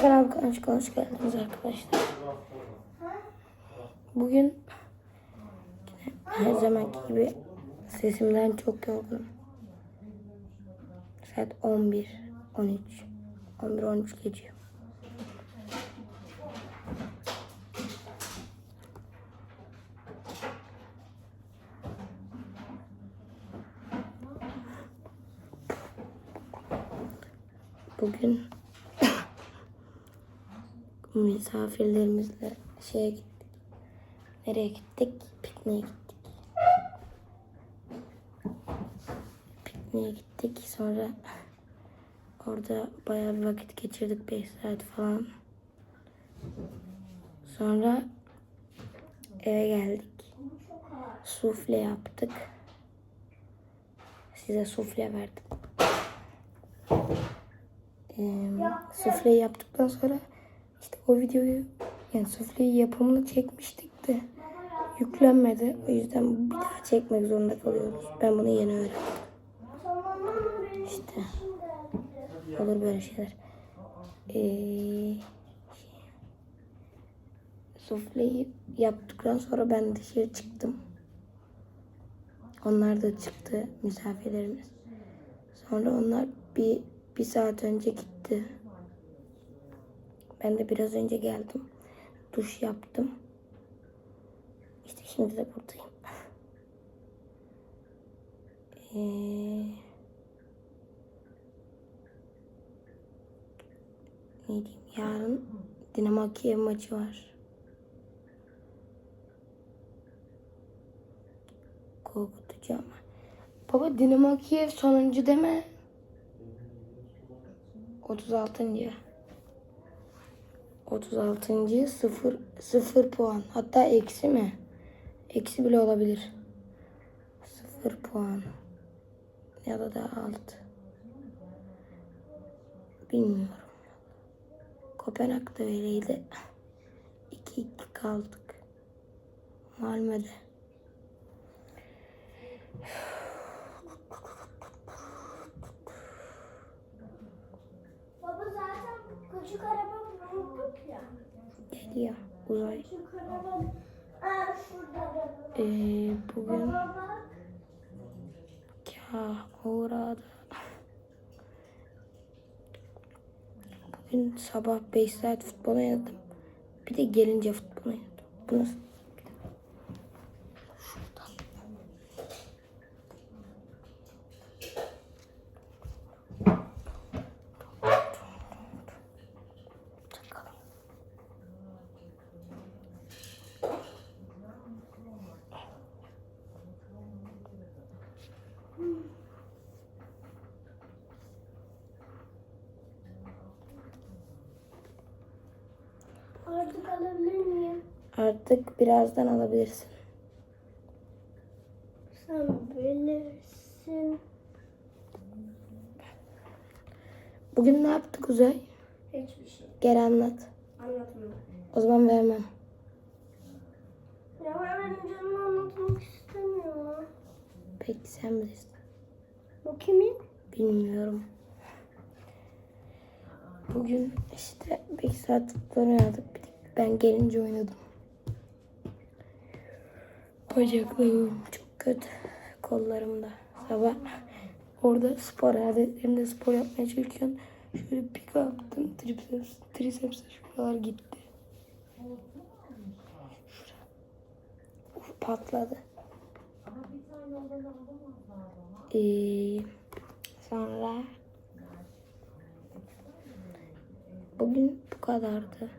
Kanalıma hoş, geldiniz arkadaşlar. Bugün her zamanki gibi sesimden çok yorgunum. Saat 11, 13, 11, 13 geçiyor. Bugün misafirlerimizle şeye gittik. Nereye gittik? Pikniğe gittik. Pikniğe gittik. Sonra orada bayağı bir vakit geçirdik. 5 saat falan. Sonra eve geldik. Sufle yaptık. Size sufle verdim. Ee, sufleyi yaptıktan sonra işte o videoyu yani sufleyi yapımını çekmiştik de yüklenmedi. O yüzden bir daha çekmek zorunda kalıyoruz. Ben bunu yeni öğrendim. İşte olur böyle şeyler. Ee, sufleyi yaptıktan sonra ben dışarı çıktım. Onlar da çıktı misafirlerimiz. Sonra onlar bir bir saat önce gitti. Ben de biraz önce geldim. Duş yaptım. İşte şimdi de buradayım. Ee, ne diyeyim? Yarın Dinamo Kiev maçı var. Korkutucu ama. Baba Dinamo Kiev sonuncu deme. 36. 36. 0 0 puan. Hatta eksi mi? Eksi bile olabilir. 0 puan. Ya da daha alt. Bilmiyorum. Kopenhag'da öyleydi. 2-2 kaldık. Malmö'de. Baba zaten küçük araba. Geliyor uzay. Ee, bugün uğradı. Bugün sabah 5 saat futbol oynadım. Bir de gelince futbol oynadım. Bu nasıl? Artık alabilir miyim? Artık birazdan alabilirsin. Sen bilirsin. Bugün ne yaptık Uzay? Hiçbir şey. Gel anlat. Anlatma. O zaman vermem. Ya benim canım anlatmak istemiyor. Peki sen bilirsin. Bu kimin? Bilmiyorum. Bugün işte 5 saat oynadık. Bir Ben gelince oynadım. Bacaklarım çok kötü. Kollarımda. Sabah orada spor aletlerinde spor yapmaya çalışırken şöyle pik attım. Triceps, triceps şuralar gitti. Uf, patladı. Ee, sonra bugün bu kadardı.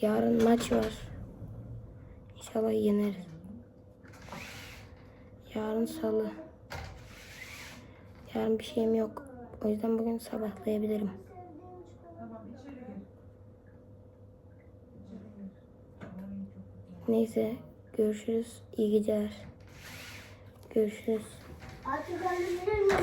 Yarın maç var. İnşallah yeneriz. Yarın salı. Yarın bir şeyim yok. O yüzden bugün sabahlayabilirim. Neyse görüşürüz. İyi geceler. Görüşürüz.